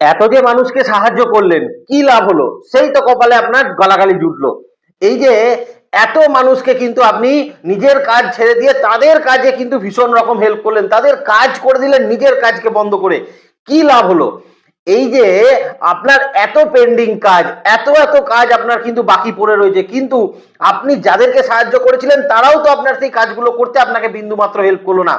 এত যে মানুষকে সাহায্য করলেন, কি লাভ হলো? সেই তো কপালে আপনার গালাগালি জুটলো। এই যে এত মানুষকে কিন্তু আপনি নিজের কাজ ছেড়ে দিয়ে তাদের কাজে কিন্তু ভীষণ রকম হেল্প করলেন, তাদের কাজ করে দিলেন নিজের কাজকে বন্ধ করে। কি লাভ হলো? এই যে আপনার এত পেন্ডিং কাজ, এত এত কাজ আপনার কিন্তু বাকি পড়ে রয়েছে, কিন্তু আপনি যাদেরকে সাহায্য করেছিলেন, তারাও তো আপনার সেই কাজগুলো করতে আপনাকে বিন্দু মাত্র হেল্প করল না।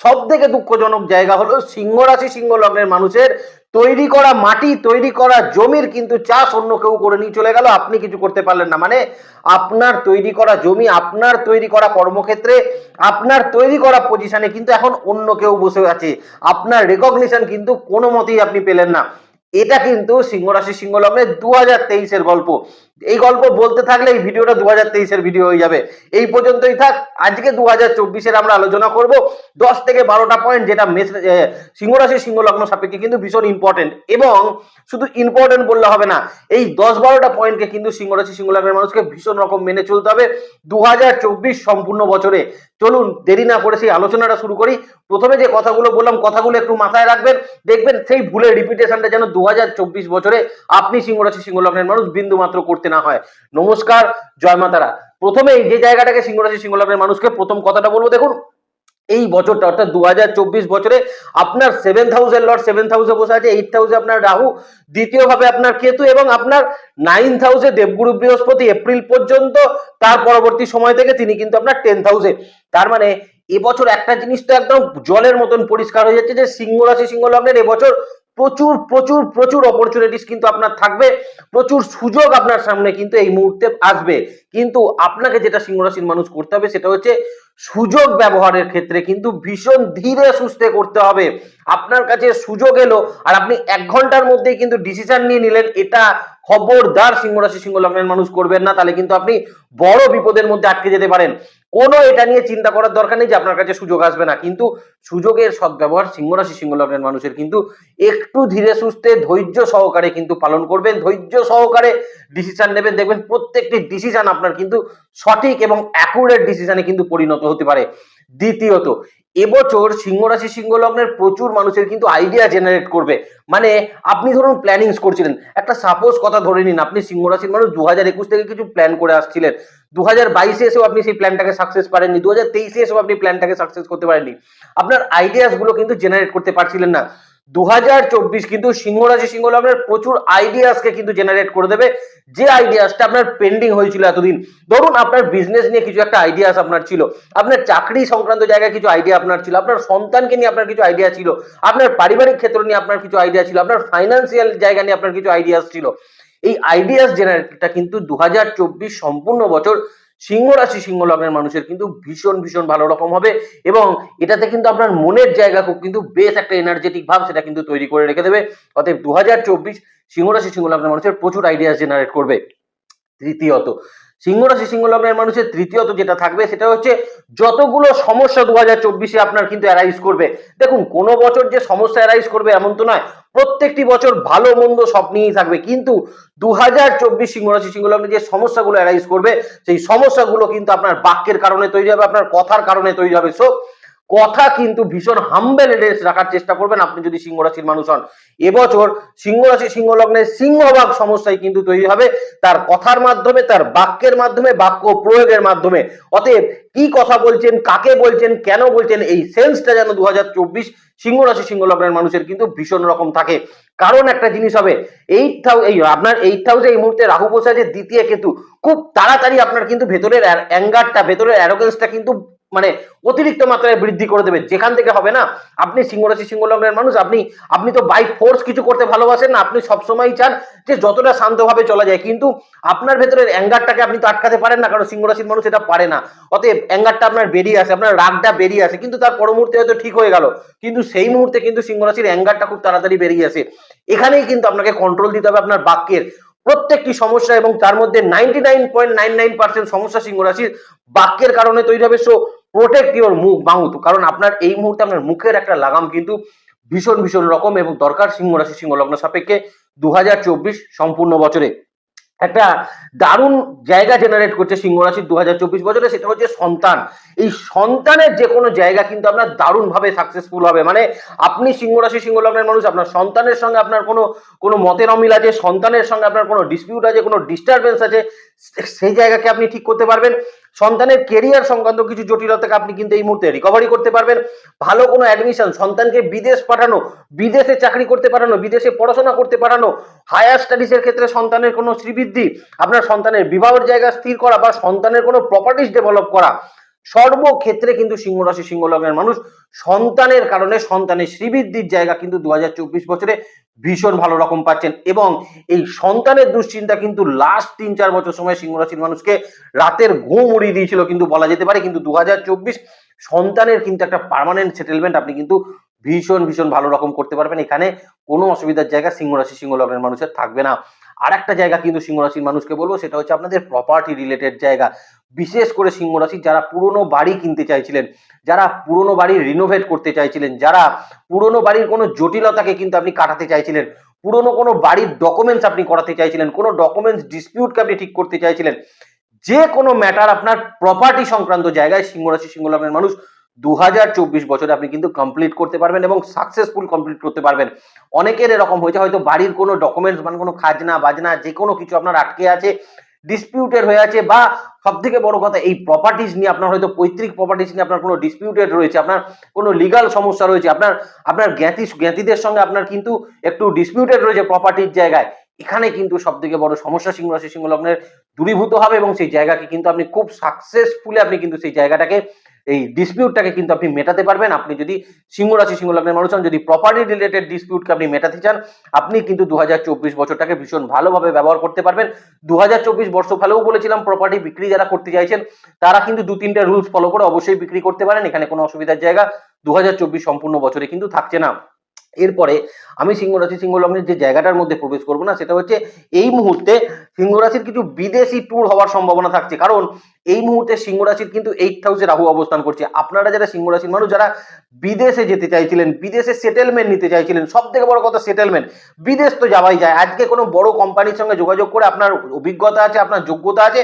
সব থেকে দুঃখজনক জায়গা হলো সিংহ রাশি সিংহ লগ্নের মানুষের তৈরি করা মাটি, তৈরি করা জমির কিন্তু চাষ অন্য কেউ করে নিয়ে চলে গেল। আপনি কিছু করতে পারলেন না। মানে আপনার তৈরি করা জমি, আপনার তৈরি করা কর্মক্ষেত্রে, আপনার তৈরি করা পজিশনে কিন্তু এখন অন্য কেউ বসে আছে। আপনার রেকগনিশন কিন্তু কোনো মতেই আপনি পেলেন না। এটা কিন্তু সিংহরাশি সিংহলগ্নের সিংহ দু হাজার তেইশের গল্প। এই গল্প বলতে থাকলে এই ভিডিওটা দু হাজার তেইশের ভিডিও হয়ে যাবে। এই পর্যন্তই থাক। আজকে দু হাজার চব্বিশের আমরা আলোচনা করব। দশ থেকে বারোটা পয়েন্ট যেটা মেষ সিংহরাশি সিংহ লগ্ন সাপেক্ষে কিন্তু ভীষণ ইম্পর্টেন্ট এবং শুধু ইম্পর্টেন্ট বললে হবে না, এই দশ বারোটা পয়েন্টকে কিন্তু সিংহরাশি সিংহলগ্নের সিংহ লগ্নের মানুষকে ভীষণ রকম মেনে চলতে হবে। দু হাজার চব্বিশ সম্পূর্ণ বছরে চলুন, দেরি না করে সেই আলোচনাটা শুরু করি। প্রথমে যে কথাগুলো বললাম, কথাগুলো একটু মাথায় রাখবেন। দেখবেন সেই ভুলের রিপিটেশনটা যেন দু হাজার চব্বিশ বছরে আপনি সিংহরাশি, সিংহলগ্নের সিংহ লগ্নের মানুষ বিন্দু মাত্র করতে না হয়। নমস্কার, জয় মাতারা। প্রথমে যে জায়গাটাকে সিংহরাশি, সিংহলগ্নের সিংহ লগ্নের মানুষকে প্রথম কথাটা বলব, দেখুন এই বছরটা, অর্থাৎ দু হাজার চব্বিশ বছরে আপনার seven thousand lot seven thousand বসে আছে এইট থাউজেন্ড আপনার রাহু, দ্বিতীয়ভাবে আপনার কেতু এবং আপনার নাইন থাউজেন্ড দেবগুরু বৃহস্পতি এপ্রিল পর্যন্ত, তার পরবর্তী সময় থেকে তিনি কিন্তু আপনার টেন থাউজেন্ড তার মানে এবছর একটা জিনিস তো একদম জলের মতন পরিষ্কার হয়ে যাচ্ছে যে সিংহ রাশি, সিংহ লগ্নের এবছর প্রচুর প্রচুর প্রচুর অপরচুনিটিস কিন্তু আপনার থাকবে। প্রচুর সুযোগ আপনার সামনে কিন্তু এই মুহূর্তে আসবে। কিন্তু আপনাকে যেটা সিংহরাশির মানুষ করতে হবে সেটা হচ্ছে সুযোগ ব্যবহারের ক্ষেত্রে কিন্তু ভীষণ ধীরে সুস্থে করতে হবে। আপনার কাছে সুযোগ এলো আর আপনি এক ঘণ্টার মধ্যেই কিন্তু ডিসিশন নিয়ে নিলেন, এটা খবরদার সিংহ রাশি, সিংহ লগ্নের মানুষ করবেন না, তাহলে কিন্তু আপনি বড় বিপদের মধ্যে আটকে যেতে পারেন। কোনো এটা নিয়ে চিন্তা করার দরকার নেই যে আপনার কাছে সুযোগ আসবে না, কিন্তু সুযোগের সদ্ব্যবহার সিংহ রাশি, সিংহ লগ্নের মানুষের কিন্তু একটু ধীরে সুস্থে ধৈর্য সহকারে কিন্তু পালন করবেন, ধৈর্য সহকারে ডিসিশন নেবেন। দেখবেন প্রত্যেকটি ডিসিশন আপনার কিন্তু সঠিক এবং অ্যাকুরেট ডিসিশনে কিন্তু পরিণত হতে পারে। দ্বিতীয়ত এবছর সিংহ রাশি সিংহ লগ্নের প্রচুর মানুষের কিন্তু আইডিয়া জেনারেট করবে। মানে আপনি ধরুন প্ল্যানিংস করছিলেন। একটা সাপোজ কথা ধরে নিন, আপনি সিংহ রাশির মানুষ দু হাজার একুশ থেকে কিছু প্ল্যান করে আসছিলেন। দু হাজার বাইশে এসেও আপনি সেই প্ল্যানটাকে সাকসেস পারেননি। দু হাজার তেইশে এসেও আপনি প্ল্যানটাকে সাকসেস করতে পারেননি। আপনার আইডিয়াসগুলো কিন্তু জেনারেট করতে পারছিলেন না। দু হাজার চব্বিশ কিন্তু সিংহ রাশি, সিংহ লগ্নের প্রচুর আইডিয়াসকে কিন্তু জেনারেট করে দেবে। যে আইডিয়াসটা আপনার পেন্ডিং হয়েছিল এতদিন, ধরুন আপনার বিজনেস নিয়ে কিছু একটা আইডিয়াস আপনার ছিল, আপনার চাকরি সংক্রান্ত জায়গায় কিছু আইডিয়া আপনার ছিল, আপনার সন্তানকে নিয়ে আপনার কিছু আইডিয়া ছিল, আপনার পারিবারিক ক্ষেত্র নিয়ে আপনার কিছু আইডিয়া ছিল, আপনার ফাইন্যান্সিয়াল জায়গা নিয়ে আপনার কিছু আইডিয়াস ছিল। এই আইডিয়াস জেনারেটটা কিন্তু দু হাজার চব্বিশ সম্পূর্ণ বছর সিংহ রাশি সিংহ লগ্নের মানুষের কিন্তু ভীষণ ভীষণ ভালো রকম হবে এবং এটাতে কিন্তু আপনার মনের জায়গা খুব কিন্তু বেশ একটা এনার্জেটিক ভাব সেটা কিন্তু তৈরি করে রেখে দেবে। অতএব দু হাজার চব্বিশ সিংহ রাশি সিংহ লগ্নের মানুষের প্রচুর আইডিয়াস জেনারেট করবে। তৃতীয়ত সিংহ রাশি, সিংহ লগ্নের মানুষের তৃতীয়ত যেটা থাকবে সেটা হচ্ছে যতগুলো সমস্যা দু হাজার চব্বিশে আপনার কিন্তু অ্যারাইজ করবে। দেখুন, কোনো বছর যে সমস্যা অ্যারাইজ করবে এমন তো নয়, প্রত্যেকটি বছর ভালো মন্দ সব নিয়েই থাকবে। কিন্তু দু হাজার চব্বিশ সিংহ রাশি, সিংহ লগ্নে যে সমস্যাগুলো অ্যারাইজ করবে, সেই সমস্যাগুলো কিন্তু আপনার বাক্যের কারণে তৈরি হবে, আপনার কথার কারণে তৈরি হবে। সো কথা কিন্তু ভীষণ হাম্বেল রেস রাখার চেষ্টা করবেন আপনি যদি সিংহ রাশির মানুষ হন। এবছর সিংহ রাশি, সিংহ লগ্নের সিংহভাগ সমস্যাই কিন্তু তৈরি হবে। তার কথার মাধ্যমে, তার বাক্যের মাধ্যমে, বাক্য প্রয়োগের মাধ্যমে। অতএব কি কথা বলছেন, কাকে বলছেন, কেন বলছেন, এই সেন্সটা যেন দু হাজার চব্বিশ সিংহ রাশি, সিংহ লগ্নের মানুষের কিন্তু ভীষণ রকম থাকে। কারণ একটা জিনিস হবে এইট এই আপনার এইট থাউজেন্ড এই মুহূর্তে রাহু বসে আছে, দ্বিতীয় কেতু। খুব তাড়াতাড়ি আপনার কিন্তু ভেতরের অ্যাঙ্গারটা ভেতরের অ্যারোগেন্সটা কিন্তু মানে অতিরিক্ত মাত্রায় বৃদ্ধি করে দেবে। যেখান থেকে হবে না, আপনি সিংহরাশি সিংহ লগ্নের মানুষ, আপনি আপনি তো বাই ফোর্স কিছু করতে ভালোবাসেন না, আপনি সবসময় চান যে যতটা শান্তভাবে চলা যায়। কিন্তু আপনার ভেতরের অ্যাঙ্গারটাকে আপনি তো আটকাতে পারেন না, কারণ সিংহরাশির মানুষ এটা পারে না। অতএব অ্যাঙ্গারটা আপনার বেরিয়ে আসে, আপনার রাগটা বেরিয়ে আসে। কিন্তু তার পর মুহূর্তে হয়তো ঠিক হয়ে গেল। কিন্তু সেই মুহূর্তে কিন্তু সিংহরাশির অ্যাঙ্গারটা খুব তাড়াতাড়ি বেরিয়ে আসে। এখানেই কিন্তু আপনাকে কন্ট্রোল দিতে হবে আপনার বাক্যের প্রত্যেকটি সমস্যা এবং তার মধ্যে ninety nine point nine nine percent সমস্যা সিংহ রাশির বাক্যের কারণে তৈরি হবে। সো প্রোটেক্ট ইউর মুখ মাউথ কারণ আপনার এই মুহূর্তে আপনার মুখের একটা লাগাম কিন্তু ভীষণ ভীষণ রকম এবং দরকার সিংহ রাশি, সিংহ লগ্ন সাপেক্ষে দু হাজার চব্বিশ সম্পূর্ণ বছরে। একটা দারুণ জায়গা জেনারেট করছে সিংহ রাশির দু বছরে, সেটা হচ্ছে সন্তান। এই সন্তানের যে কোনো জায়গা কিন্তু আপনার দারুণ ভাবে সাকসেসফুল হবে। মানে আপনি সিংহ রাশি, সিংহ লগ্নের মানুষ, আপনার সন্তানের সঙ্গে আপনার কোনো কোনো মতের অমিল আছে, সন্তানের সঙ্গে আপনার কোনো ডিসপিউট আছে, কোনো ডিস্টারবেন্স আছে সেই জায়গাকে আপনি ঠিক করতে পারবেন। সন্তানের কেরিয়ার সংক্রান্ত কিছু জটিলতাকে আপনি কিন্তু এই মুহূর্তে রিকভারি করতে পারবেন। ভালো কোনো অ্যাডমিশন সন্তানকে বিদেশ পাঠানো, বিদেশে চাকরি করতে পাঠানো, বিদেশে পড়াশোনা করতে পাঠানো হায়ার স্টাডিজের ক্ষেত্রে সন্তানের কোনো শ্রীবৃদ্ধি, আপনার সন্তানের বিবাহের জায়গা স্থির করা বা সন্তানের কোনো প্রপার্টিস ডেভেলপ করা, সর্বক্ষেত্রে কিন্তু সিংহ রাশি, সিংহ লগ্নের মানুষ সন্তানের কারণে সন্তানের শ্রীবৃদ্ধির জায়গা কিন্তু দু হাজার চব্বিশ বছরে ভীষণ ভালো রকম পাচ্ছেন এবং এই সন্তানের দুশ্চিন্তা কিন্তু লাস্ট তিন চার বছর সময় সিংহ রাশির মানুষকে রাতের ঘুম উড়িয়ে দিয়েছিল কিন্তু বলা যেতে পারে কিন্তু দু হাজার চব্বিশ সন্তানের কিন্তু একটা পারমানেন্ট সেটেলমেন্ট আপনি কিন্তু ভীষণ ভীষণ ভালো রকম করতে পারবেন। এখানে কোনো অসুবিধার জায়গা সিংহ রাশি সিংহ লগ্নের মানুষের থাকবে না। আর একটা জায়গা কিন্তু সিংহ রাশির মানুষকে বলব, সেটা হচ্ছে আপনাদের প্রপার্টি রিলেটেড জায়গা। বিশেষ করে সিংহ রাশি যারা পুরনো বাড়ি কিনতে চাইছিলেন, যারা পুরনো বাড়ি রিনোভেট করতে চাইছিলেন, যারা পুরনো বাড়ির কোনো জটিলতাকে কিন্তু আপনি কাটাতে চাইছিলেন, পুরনো কোনো বাড়ির ডকুমেন্টস আপনি করাতে চাইছিলেন, কোনো ডকুমেন্টস ডিসপিউটকে আপনি ঠিক করতে চাইছিলেন, যে কোনো ম্যাটার আপনার প্রপার্টি সংক্রান্ত জায়গায় সিংহ রাশি সিংহ লগ্নের মানুষ দু হাজার চব্বিশ বছরে আপনি কিন্তু কমপ্লিট করতে পারবেন এবং সাকসেসফুল কমপ্লিট করতে পারবেন। অনেকের এরকম হয়েছে, হয়তো বাড়ির কোনো ডকুমেন্টস মানে কোনো খাজনা, বাজনা, যে কোনো কিছু আপনার আটকে আছে ডিসপিউটেড হয়ে আছে, বা সব থেকে বড় কথা, এই প্রপার্টিস নিয়ে আপনার হয়তো পৈতৃক প্রপার্টিস নিয়ে আপনার কোনো ডিসপিউটেড রয়েছে, আপনার কোনো লিগাল সমস্যা রয়েছে, আপনার আপনার জ্ঞাতি, জ্ঞাতিদের সঙ্গে আপনার কিন্তু একটু ডিসপিউটেড রয়েছে প্রপার্টির জায়গায়। এখানে কিন্তু সব থেকে বড় সমস্যা সিংহ রাশি সিংহ লগ্নের দূরীভূত হবে এবং সেই জায়গাকে কিন্তু আপনি খুব সাকসেসফুলি আপনি কিন্তু সেই জায়গাটাকে এই ডিসপিউটটাকে কিন্তু আপনি মেটাতে পারবেন। আপনি যদি সিংহ রাশি সিংহ লগ্নের মানুষ হন, যদি প্রপার্টি রিলেটেড ডিসপিউটকে আপনি মেটাতে চান, আপনি কিন্তু দু হাজার চব্বিশ বছরটাকে ভীষণ ভালোভাবে ব্যবহার করতে পারবেন। দু হাজার চব্বিশ বর্ষ ফেলেও বলেছিলাম প্রপার্টি বিক্রি যারা করতে চাইছেন, তারা কিন্তু দু তিনটা রুলস ফলো করে অবশ্যই বিক্রি করতে পারেন, এখানে কোনো অসুবিধার জায়গা দু হাজার চব্বিশ সম্পূর্ণ বছরে কিন্তু থাকছে না। এরপরে আমি সিংহ রাশি সিংহ লগ্নের যে জায়গাটার মধ্যে প্রবেশ করব না, সেটা হচ্ছে এই মুহূর্তে সিংহ রাশির কিছু বিদেশি ট্যুর হওয়ার সম্ভাবনা থাকছে। কারণ এই মুহূর্তে সিংহ রাশির কিন্তু এইট হাউসে রাহু অবস্থান করছে। আপনারা যারা সিংহ রাশির মানুষ, যারা বিদেশে যেতে চাইছিলেন, বিদেশে সেটেলমেন্ট নিতে চাইছিলেন সব থেকে বড় কথা সেটেলমেন্ট বিদেশ তো যাওয়াই যায়। আজকে কোনো বড় কোম্পানির সঙ্গে যোগাযোগ করে আপনার অভিজ্ঞতা আছে, আপনার যোগ্যতা আছে,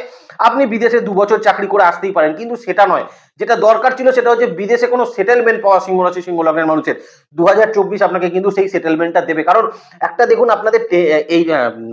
আপনি বিদেশে দু বছর চাকরি করে আসতেই পারেন। কিন্তু সেটা নয়। যেটা দরকার ছিল সেটা হচ্ছে বিদেশে কোনো সেটেলমেন্ট পাওয়া সিংহ রাশি সিংহ লগ্নের মানুষের। দু হাজার চব্বিশ আপনাকে কিন্তু সেই সেটেলমেন্টটা দেবে। কারণ একটা দেখুন, আপনাদের এই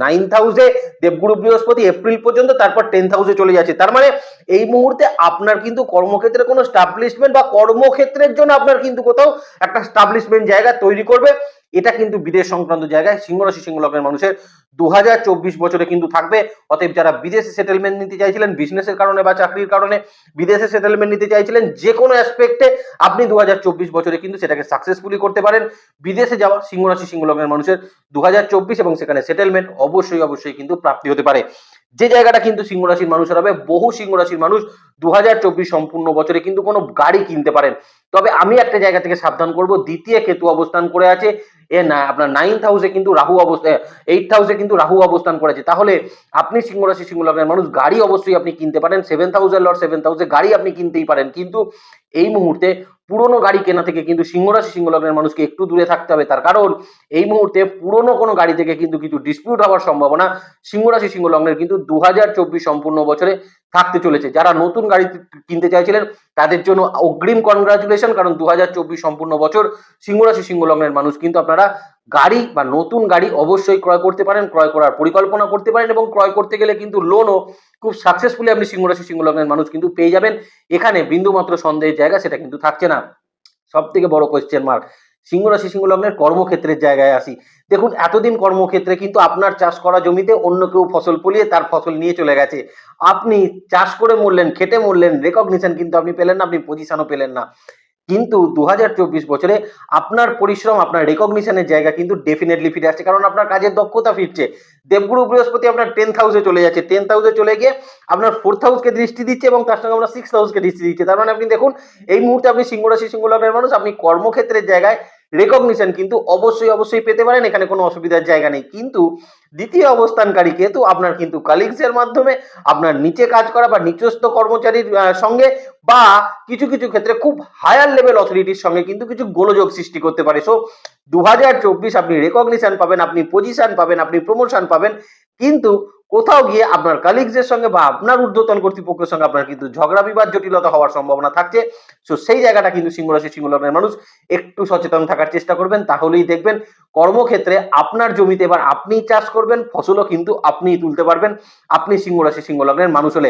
নাইন্থ হাউসে দেবগুরু বৃহস্পতি, এপ্রিল পর্যন্ত তারপর টেন্থ হাউসে চলে যাচ্ছে। তার মানে এই মুহূর্তে আপনার কিন্তু কর্মক্ষেত্রে কোনো স্টাবলিশমেন্ট বা কর্মক্ষেত্রের জন্য আপনার কিন্তু কোথাও একটা স্টাবলিশমেন্ট জায়গা তৈরি করবে। এটা কিন্তু বিদেশ সংক্রান্ত জায়গায় সিংহ রাশি সিংহ লগ্নের মানুষের দুহাজার চব্বিশ বছরে কিন্তু থাকবে। অতএব যারা বিদেশে সেটেলমেন্ট নিতে চাইছিলেন বিজনেসের কারণে বা চাকরির কারণে বিদেশে সেটেলমেন্ট নিতে চাইছিলেন, যে কোনো অ্যাসপেক্টে আপনি দু হাজার চব্বিশ বছরে কিন্তু সেটাকে সাকসেসফুলি করতে পারেন। বিদেশে যাওয়া সিংহ রাশি সিংহ লগ্নের মানুষের দু হাজার চব্বিশ এবং সেখানে সেটেলমেন্ট অবশ্যই অবশ্যই কিন্তু প্রাপ্তি হতে পারে। যে জায়গাটা কিন্তু সিংহ রাশির মানুষের হবে বহু সিংহ রাশির মানুষ দু হাজার চব্বিশ সম্পূর্ণ বছরে কিন্তু কোনো গাড়ি কিনতে পারেন। তবে আমি একটা জায়গা থেকে সাবধান করব, দ্বিতীয় কেতু অবস্থান করে আছে, এ না, আপনার নাইন্থ হাউসে কিন্তু রাহু অবস্থা এইট হাউসে কিন্তু রাহু অবস্থান করেছে। তাহলে আপনি সিংহ রাশি, সিংহ লগ্নের মানুষ, গাড়ি অবশ্যই আপনি কিনতে পারেন। সেভেন থাউজেন্ড লর্ড সেভেন হাউসে গাড়ি আপনি কিনতেই পারেন। কিন্তু এই মুহূর্তে পুরনো গাড়ি কেনা থেকে কিন্তু সিংহ রাশি, সিংহ লগ্নের মানুষকে একটু দূরে থাকতে হবে। তার কারণ এই মুহূর্তে পুরনো কোনো গাড়ি থেকে কিন্তু কিছু ডিসপিউট হওয়ার সম্ভাবনা সিংহ রাশি, সিংহ লগ্নের কিন্তু দু হাজার চব্বিশ সম্পূর্ণ বছরে থাকতে চলেছে। যারা নতুন গাড়ি কিনতে চাইছিলেন, তাদের জন্য অগ্রিম কনগ্রাচুলেশন কারণ দু হাজার চব্বিশ সম্পূর্ণ বছর সিংহ রাশি সিংহ লগ্নের মানুষ কিন্তু আপনারা গাড়ি বা নতুন গাড়ি অবশ্যই ক্রয় করতে পারেন, ক্রয় করার পরিকল্পনা করতে পারেন এবং ক্রয় করতে গেলে কিন্তু লোনও খুব সাকসেসফুলি আপনি সিংহ রাশি সিংহ লগ্নের মানুষ কিন্তু পেয়ে যাবেন। এখানে বিন্দুমাত্র সন্দেহের জায়গা সেটা কিন্তু থাকছে না। সব থেকে বড় কোয়েশ্চেন মার্ক সিংহ রাশি, সিংহ লগ্নের কর্মক্ষেত্রের জায়গায় আসি। দেখুন, এতদিন কর্মক্ষেত্রে কিন্তু আপনার চাষ করা জমিতে অন্য কেউ ফসল ফলিয়ে তার ফসল নিয়ে চলে গেছে। আপনি চাষ করে মরলেন, খেটে মরলেন রেকগনিশন কিন্তু আপনি পেলেন না, আপনি পজিশনও পেলেন না। কিন্তু দু হাজার চব্বিশ বছরে আপনার পরিশ্রম, আপনার রেকগনিশনের জায়গা কিন্তু ডেফিনেটলি ফিরে আসছে। কারণ আপনার কাজের দক্ষতা ফিরছে। দেবগুরু বৃহস্পতি আপনার টেন্থ হাউসে চলে যাচ্ছে। টেন্থ হাউসে চলে গিয়ে আপনার ফোর্থ হাউসকে দৃষ্টি দিচ্ছে এবং তার সঙ্গে আপনার সিক্স হাউসকে দৃষ্টি দিচ্ছে। তার মানে আপনি দেখুন, এই মুহূর্তে আপনি সিংহ রাশি, সিংহ লগ্নের মানুষ, আপনি কর্মক্ষেত্রের জায়গায় রেকগনিশন কিন্তু অবশ্যই অবশ্যই পেতে পারেন, এখানে কোনো অসুবিধার জায়গা নেই। কিন্তু দ্বিতীয় অবস্থানকারী কেতু, আপনার কিন্তু কালিগসের মাধ্যমে আপনার নিচে কাজ করা বা নিচস্থ কর্মচারীর সঙ্গে বা কিছু কিছু ক্ষেত্রে খুব হায়ার লেভেল অথরিটির সঙ্গে কিন্তু কিছু গোলযোগ সৃষ্টি করতে পারে। সো দু হাজার চব্বিশ আপনি রেকগনিশন পাবেন, আপনি পজিশন পাবেন, আপনি প্রমোশন পাবেন। কিন্তু কোথাও গিয়ে আপনার কালিগসের সঙ্গে বা আপনার ঊর্ধ্বতন কর্তৃপক্ষের সঙ্গে আপনার কিন্তু ঝগড়া বিবাদ, জটিলতা হওয়ার সম্ভাবনা থাকছে। সো সেই জায়গাটা কিন্তু সিংহরাশি সিংহলগ্নের সিংহ মানুষ একটু সচেতন থাকার চেষ্টা করবেন, তাহলেই দেখবেন কর্মক্ষেত্রে আপনার জমিতে এবার আপনি চাষ করবেন, ফসলও কিন্তু আপনিই তুলতে পারবেন। আপনি সিংহরাশি সিংহলগ্নের সিংহ মানুষ হলে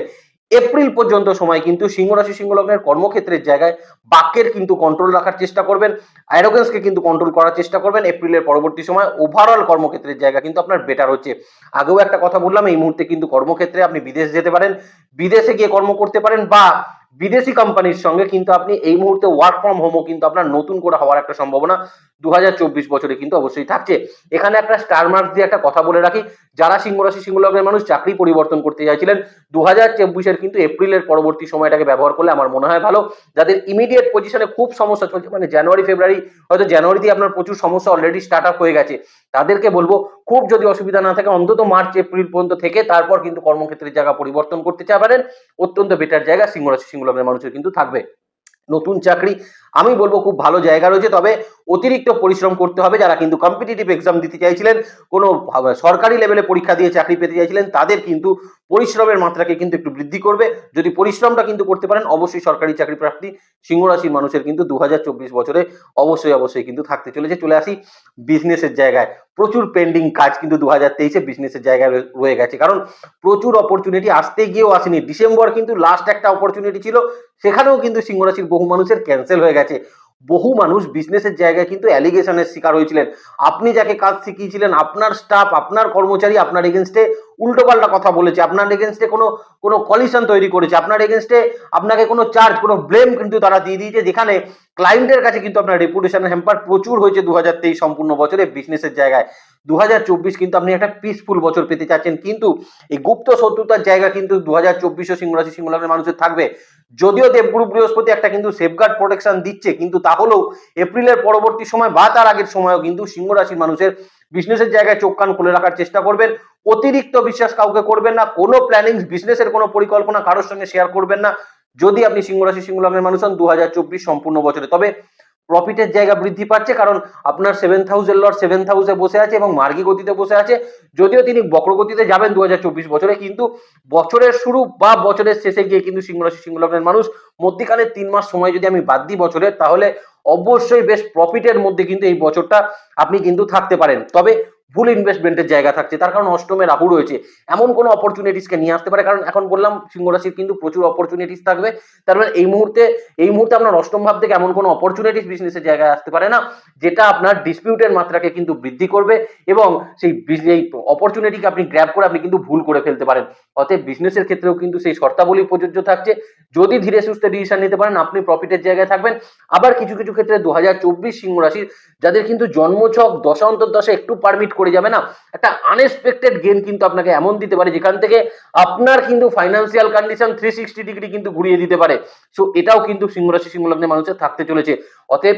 এপ্রিল পর্যন্ত সময়, কিন্তু সিংহ রাশি সিংহ লগ্নের কর্মক্ষেত্রের জায়গায় বাক্যের কিন্তু কন্ট্রোল রাখার চেষ্টা করবেন অ্যারোগেন্সকে কিন্তু কন্ট্রোল করার চেষ্টা করবেন, এপ্রিলের পরবর্তী সময় ওভারঅল কর্মক্ষেত্রের জায়গা কিন্তু আপনার বেটার হচ্ছে। আগেও একটা কথা বললাম, এই মুহূর্তে কিন্তু কর্মক্ষেত্রে আপনি বিদেশ যেতে পারেন, বিদেশে গিয়ে কর্ম করতে পারেন বা বিদেশি কোম্পানির সঙ্গে কিন্তু আপনি এই মুহূর্তে ওয়ার্ক ফ্রম হোমও কিন্তু আপনার নতুন করে হওয়ার একটা সম্ভাবনা দু হাজার চব্বিশ বছরে কিন্তু অবশ্যই থাকছে। এখানে একটা স্টার মার্কস দিয়ে একটা কথা বলে রাখি, যারা সিংহ রাশি, সিংহ লগ্নের মানুষ চাকরি পরিবর্তন করতে চাইছিলেন দু হাজার চব্বিশের কিন্তু এপ্রিলের পরবর্তী সময়টাকে ব্যবহার করলে আমার মনে হয় ভালো। যাদের ইমিডিয়েট পজিশনে খুব সমস্যা চলছে মানে জানুয়ারি, ফেব্রুয়ারি, হয়তো জানুয়ারিতে আপনার প্রচুর সমস্যা অলরেডি স্টার্ট আপ হয়ে গেছে, তাদেরকে বলব খুব যদি অসুবিধা না থাকে, অন্তত মার্চ, এপ্রিল পর্যন্ত থেকে তারপর কিন্তু কর্মক্ষেত্রের জায়গা পরিবর্তন করতে চা পারেন অত্যন্ত বেটার জায়গা সিংহ রাশি সিংহ মানুষের কিন্তু থাকবে। নতুন চাকরি আমি বলব খুব ভালো জায়গা রয়েছে, তবে অতিরিক্ত পরিশ্রম করতে হবে। যারা কিন্তু কম্পিটিটিভ এক্সাম দিতে চাইছিলেন, কোনো সরকারি লেভেলে পরীক্ষা দিয়ে চাকরি পেতে চাইছিলেন, তাদের কিন্তু পরিশ্রমের মাত্রাকে কিন্তু একটু বৃদ্ধি করবে। যদি পরিশ্রমটা কিন্তু করতে পারেন, অবশ্যই সরকারি চাকরি প্রাপ্তি সিংহ রাশির মানুষের কিন্তু দু হাজার চব্বিশ বছরে অবশ্যই অবশ্যই কিন্তু থাকতে চলেছে। চলে আসি বিজনেসের জায়গায়। প্রচুর পেন্ডিং কাজ কিন্তু দু হাজার তেইশে বিজনেসের জায়গায় রয়ে গেছে। কারণ প্রচুর অপরচুনিটি আসতে গিয়েও আসেনি। ডিসেম্বর কিন্তু লাস্ট একটা অপরচুনিটি ছিল। সেখানেও কিন্তু সিংহরাশির বহু মানুষের ক্যান্সেল হয়ে গেছে। বহু মানুষ বিজনেসের জায়গায় কিন্তু অ্যালিগেশনের শিকার হয়েছিলেন। আপনি যাকে কাজ শিখিয়েছিলেন, আপনার স্টাফ আপনার কর্মচারী আপনার এগেনস্টে উল্টোপাল্টা কথা বলেছে, আপনার এগেনস্টে কোনো কোনো কলিশন তৈরি করেছে, আপনার এগেনস্টে আপনাকে কোনো চার্জ কোনো ব্লেম কিন্তু তারা দিয়ে দিয়েছে। যেখানে ক্লায়েন্টের কাছে কিন্তু আপনার রেপুটেশন হ্যাম্পার প্রচুর হয়েছে দু সম্পূর্ণ বছরে বিজনেসের জায়গায়। দু হাজার চব্বিশ কিন্তু আপনি একটা পিসফুল বছর পেতে চাচ্ছেন। কিন্তু এই গুপ্ত শত্রুতার জায়গা কিন্তু দু হাজার চব্বিশও সিংহরাশি সিংহলগ্নের মানুষের থাকবে। যদিও দেবগুরু বৃহস্পতি একটা কিন্তু সেফগার্ড প্রোটেকশন দিচ্ছে, কিন্তু তাহলেও এপ্রিলের পরবর্তী সময় বা তার আগের সময়ও কিন্তু সিংহ রাশির মানুষের বিজনেসের জায়গায় চোখ কান খুলে রাখার চেষ্টা করবেন। অতিরিক্ত বিশ্বাস কাউকে করবেন না, কোনো প্ল্যানিং বিজনেসের কোনো পরিকল্পনা কারোর সঙ্গে শেয়ার করবেন না। যদি আপনি সিংহ রাশি সিংহ লগ্নের মানুষ হন দু হাজার চব্বিশ সম্পূর্ণ বছরে। তবে প্রফিটের জায়গা বৃদ্ধি পাচ্ছে কারণ আপনার সেভেন থাউজেন্ড লট সেভেন হাউসে বসে আছে এবং মার্গী গতিতে বসে আছে। যদিও তিনি বক্রগতিতে যাবেন দু হাজার চব্বিশ বছরে, কিন্তু বছরের শুরু বা বছরের শেষে গিয়ে কিন্তু সিংহরাশি সিংহলগ্নের সিংহ লগ্নের মানুষ মধ্যিখানে তিন মাস সময় যদি আমি বাদ দিই বছরের, তাহলে অবশ্যই বেশ প্রফিটের মধ্যে কিন্তু এই বছরটা আপনি কিন্তু থাকতে পারেন। তবে ভুল ইনভেস্টমেন্টের জায়গা থাকছে, তার কারণ অষ্টমে রাহু রয়েছে। এমন কোনো অপরচুনিটিসকে নিয়ে আসতে পারে? কারণ এখন বললাম, সিংহ রাশির কিন্তু প্রচুর অপরচুনিটিস থাকবে। তার মানে এই মুহূর্তে এই মুহূর্তে আপনার অষ্টম ভাব থেকে এমন কোনো অপরচুনিটিস বিজনেসের জায়গায় আসতে পারে না, যেটা আপনার ডিসপিউটের মাত্রাকে কিন্তু বৃদ্ধি করবে এবং সেই এই অপরচুনিটিকে আপনি গ্র্যাব করে আপনি কিন্তু ভুল করে ফেলতে পারেন। অতএব বিজনেসের ক্ষেত্রেও কিন্তু সেই শর্তাবলী প্রযোজ্য থাকছে। যদি ধীরে সুস্থে ডিসিশন নিতে পারেন, আপনি প্রফিটের জায়গায় থাকবেন। আবার কিছু কিছু ক্ষেত্রে দু হাজার চব্বিশ সিংহ রাশির, যাদের কিন্তু জন্মছক দশা অন্তর্দশা একটু পারমিট করে যাবে না? একটা আনএক্সপেক্টেড গেন কিন্তু আপনাকে এমন দিতে পারে, যেখান থেকে আপনার কিন্তু financial condition three sixty degree কিন্তু ঘুরিয়ে দিতে পারে। সো এটাও কিন্তু সিংহ রাশি সিংহ লগ্নের মানুষের থাকতে চলেছে। অতএব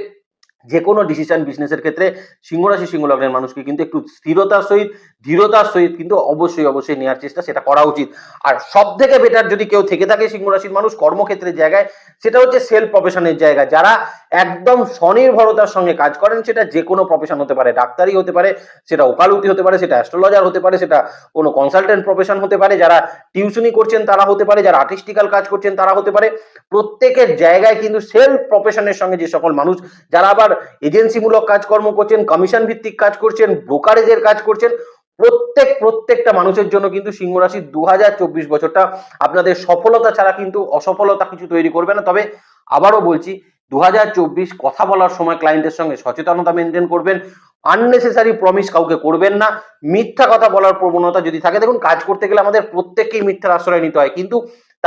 যে কোনো ডিসিশন বিজনেসের ক্ষেত্রে সিংহ রাশি সিংহ লগ্নের মানুষকে কিন্তু একটু স্থিরতার সহিত ধীরতার সহিত কিন্তু অবশ্যই অবশ্যই নেওয়ার চেষ্টা, সেটা করা উচিত। আর সব থেকে বেটার যদি কেউ থেকে থাকে সিংহ রাশির মানুষ কর্মক্ষেত্রের জায়গায়, সেটা হচ্ছে সেলফ প্রফেশনের জায়গা। যারা একদম স্বনির্ভরতার সঙ্গে কাজ করেন, সেটা যে কোনো প্রফেশন হতে পারে ডাক্তারি হতে পারে, সেটা ওকালতি হতে পারে, সেটা অ্যাস্ট্রোলজার হতে পারে, সেটা কোনো কনসালটেন্ট প্রফেশন হতে পারে, যারা টিউশনি করছেন তারা হতে পারে, যারা আর্টিস্টিক্যাল কাজ করছেন তারা হতে পারে। প্রত্যেকের জায়গায় কিন্তু সেলফ প্রফেশনের সঙ্গে যে সকল মানুষ, যারা আবার এজেন্সিমূলক কাজকর্ম করছেন কমিশন ভিত্তিক কাজ করছেন ব্রোকারেজের কাজ করছেন, প্রত্যেক, প্রত্যেকটা মানুষের জন্য কিন্তু সিংহ রাশির দু বছরটা আপনাদের সফলতা ছাড়া কিন্তু অসফলতা কিছু তৈরি করবে না। তবে আবারও বলছি দু হাজার চব্বিশ কথা বলার সময় ক্লায়েন্টের সঙ্গে সচেতনতা মেনটেন করবেন। আননেসেসারি প্রমিস কাউকে করবেন না। মিথ্যা কথা বলার প্রবণতা যদি থাকে, দেখুন, কাজ করতে গেলে আমাদের প্রত্যেককেই মিথ্যার আশ্রয় নিতে হয়। কিন্তু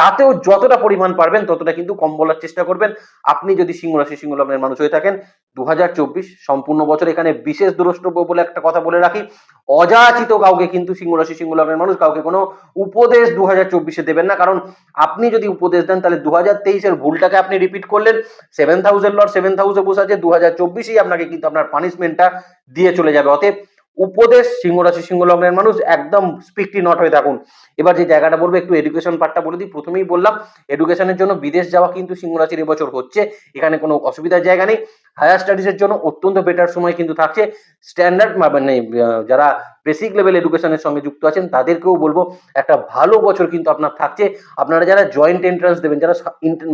তাতেও যতটা পরিমাণ পারবেন ততটা কিন্তু কম বলার চেষ্টা করবেন। আপনি যদি সিংহ রাশি, সিংহ লগ্নের মানুষ হয়ে থাকেন দু হাজার চব্বিশ সম্পূর্ণ বছর এখানে বিশেষ দ্রষ্টব্য বলে একটা কথা বলে রাখি। অযাচিত কাউকে কিন্তু সিংহ রাশি, সিংহ লগ্নের মানুষ কাউকে কোনো উপদেশ দু হাজার চব্বিশে দেবেন না। কারণ আপনি যদি উপদেশ দেন, তাহলে দু হাজার তেইশের ভুলটাকে আপনি রিপিট করলেন। Seven thousand lot seven thousand বসে আছে দু হাজার চব্বিশেই আপনাকে কিন্তু আপনার পানিশমেন্টটা দিয়ে চলে যাবে। অতএব উপদেশ সিংহ রাশি সিংহ লগ্নের মানুষ একদম স্পিকটি নট হয়ে থাকুন। এবার যে জায়গাটা বলব, একটু এডুকেশন পার্টটা বলে দিই। প্রথমেই বললাম এডুকেশনের জন্য বিদেশ যাওয়া কিন্তু সিংহ রাশির এবছর হচ্ছে। এখানে কোনো অসুবিধার জায়গা নেই। হায়ার স্টাডিজের জন্য অত্যন্ত বেটার সময় কিন্তু থাকছে। স্ট্যান্ডার্ড মানে যারা বেসিক লেভেল এডুকেশনের সঙ্গে যুক্ত আছেন, তাদেরকেও বলব, একটা ভালো বছর কিন্তু আপনার থাকছে। আপনারা যারা জয়েন্ট এন্ট্রান্স দেবেন, যারা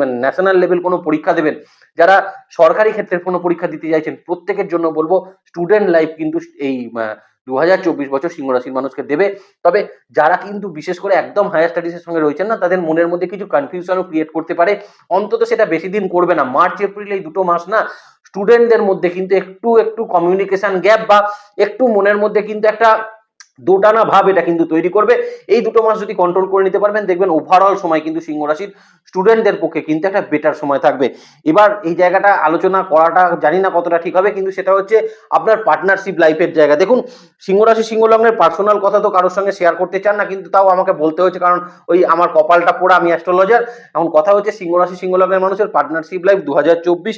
মানে ন্যাশনাল লেভেল কোনো পরীক্ষা দেবেন, যারা সরকারি ক্ষেত্রের কোনো পরীক্ষা দিতে চাইছেন, প্রত্যেকের জন্য বলব স্টুডেন্ট লাইফ কিন্তু এই দু হাজার চব্বিশ বছর সিংহ রাশির মানুষকে দেবে। তবে যারা কিন্তু বিশেষ করে একদম হায়ার স্টাডিজের সঙ্গে রয়েছেন না, তাদের মনের মধ্যে কিছু কনফিউশনও ক্রিয়েট করতে পারে। অন্তত সেটা বেশি দিন করবে না। মার্চ, এপ্রিল এই দুটো মাস না স্টুডেন্টদের মধ্যে কিন্তু একটু একটু কমিউনিকেশন গ্যাপ বা একটু মনের মধ্যে কিন্তু একটা দোটানা ভাব এটা কিন্তু তৈরি করবে। এই দুটো মাস যদি কন্ট্রোল করে নিতে পারবেন, দেখবেন ওভারঅল সময় কিন্তু সিংহ রাশির স্টুডেন্টদের পক্ষে কিন্তু একটা বেটার সময় থাকবে। এবার এই জায়গাটা আলোচনা করাটা জানি না কতটা ঠিক হবে, কিন্তু সেটা হচ্ছে আপনার পার্টনারশিপ লাইফের জায়গা। দেখুন, সিংহ রাশি, সিংহ লগ্নের পার্সোনাল কথা তো কারোর সঙ্গে শেয়ার করতে চান না, কিন্তু তাও আমাকে বলতে হচ্ছে কারণ ওই আমার কপালটা পড়া, আমি অ্যাস্ট্রোলজার এখন কথা হচ্ছে, সিংহ রাশি, সিংহ লগ্নের মানুষের পার্টনারশিপ লাইফ দু হাজার চব্বিশ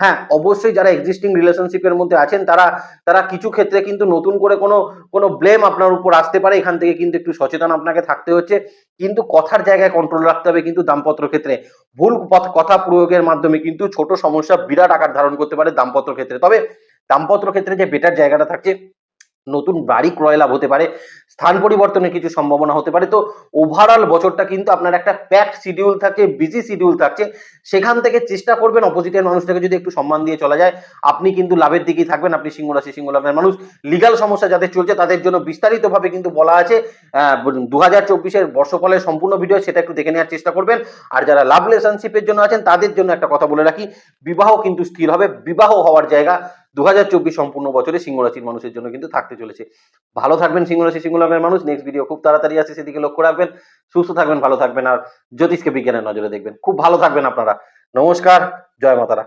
হ্যাঁ অবশ্যই যারা এক্সিস্টিং রিলেশনশিপের মধ্যে আছেন, তারা তারা কিছু ক্ষেত্রে কিন্তু নতুন করে কোনো কোনো ব্লেম আপনার উপর আসতে পারে। এখান থেকে কিন্তু একটু সচেতন আপনাকে থাকতে হচ্ছে। কিন্তু কথার জায়গায় কন্ট্রোল রাখতে হবে কিন্তু দাম্পত্র ক্ষেত্রে। ভুল কথা প্রয়োগের মাধ্যমে কিন্তু ছোট সমস্যা বিরাট আকার ধারণ করতে পারে দাম্পত্র ক্ষেত্রে। তবে দাম্পত্র ক্ষেত্রে যে বেটার জায়গাটা থাকছে নতুন বাড়ি ক্রয় লাভ হতে পারে, স্থান পরিবর্তনের কিছু সম্ভাবনা হতে পারে। তো ওভারঅল বছরটা কিন্তু আপনার একটা প্যাক শিডিউল থাকছে বিজি শিডিউল থাকছে। সেখান থেকে চেষ্টা করবেন অপোজিটের মানুষটাকে যদি একটু সম্মান দিয়ে চলা যায়। আপনি কিন্তু লাভের দিকেই থাকবেন, আপনি সিংহ রাশি সিংহ লগ্নের মানুষ। লিগাল সমস্যা যাদের চলছে, তাদের জন্য বিস্তারিতভাবে কিন্তু বলা আছে। দু হাজার চব্বিশের বর্ষফলের সম্পূর্ণ ভিডিও সেটা একটু দেখে নেওয়ার চেষ্টা করবেন। আর যারা লাভ রিলেশনশিপের জন্য আছেন, তাদের জন্য একটা কথা বলে রাখি। বিবাহ কিন্তু স্থির হবে, বিবাহ হওয়ার জায়গা দু হাজার চব্বিশ সম্পূর্ণ বছরে সিংহ রাশির মানুষের জন্য কিন্তু থাকতে চলেছে। ভালো থাকবেন সিংহ রাশি সিংহ লগ্নের মানুষ। নেক্সট ভিডিও খুব তাড়াতাড়ি আসে সেদিকে লক্ষ্য রাখবেন। সুস্থ থাকবেন, ভালো থাকবেন। আর জ্যোতিষকে বিজ্ঞানের নজরে দেখবেন। খুব ভালো থাকবেন আপনারা। নমস্কার, জয় মাতারা।